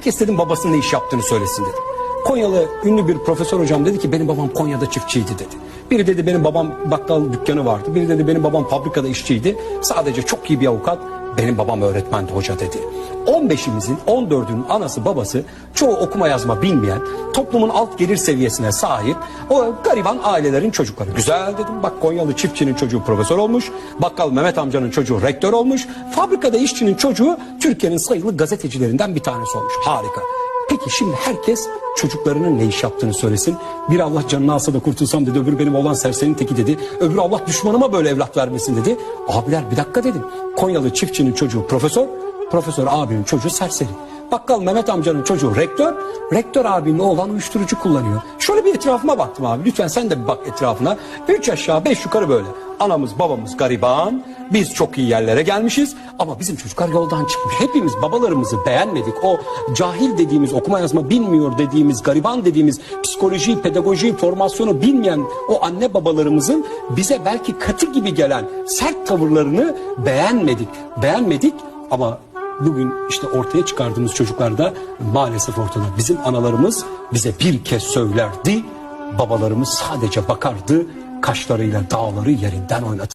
Herkes dedim babasının ne iş yaptığını söylesin dedim. Konyalı ünlü bir profesör hocam dedi ki benim babam Konya'da çiftçiydi dedi. Biri dedi benim babam bakkal dükkanı vardı. Biri dedi benim babam fabrikada işçiydi. Sadece çok iyi bir avukat. Benim babam öğretmendi hoca dedi. 15'imizin 14'ünün anası babası çoğu okuma yazma bilmeyen toplumun alt gelir seviyesine sahip o gariban ailelerin çocukları. Güzel dedim bak Konyalı çiftçinin çocuğu profesör olmuş. Bakkal Mehmet amcanın çocuğu rektör olmuş. Fabrikada işçinin çocuğu Türkiye'nin sayılı gazetecilerinden bir tanesi olmuş. Harika. Peki şimdi herkes çocuklarının ne iş yaptığını söylesin. Bir Allah canını alsa da kurtulsam dedi. Öbür benim olan serserinin teki dedi. Öbür Allah düşmanıma böyle evlat vermesin dedi. Abiler bir dakika dedim. Konyalı çiftçinin çocuğu profesör. Profesör abinin çocuğu serseri. Bakkal Mehmet amcanın çocuğu rektör. Rektör abinin oğlan uyuşturucu kullanıyor. Şöyle bir etrafıma baktım abi. Lütfen sen de bir bak etrafına. Üç aşağı beş yukarı böyle. Anamız babamız gariban. Biz çok iyi yerlere gelmişiz. Ama bizim çocuklar yoldan çıkmış. Hepimiz babalarımızı beğenmedik. O cahil dediğimiz, okuma yazma bilmiyor dediğimiz, gariban dediğimiz, psikoloji, pedagoji, formasyonu bilmeyen o anne babalarımızın bize belki katı gibi gelen sert tavırlarını beğenmedik. Beğenmedik ama bugün işte ortaya çıkardığımız çocuklarda maalesef ortada. Bizim analarımız bize bir kez söylerdi. Babalarımız sadece bakardı. Kaşlarıyla dağları yerinden oynatır.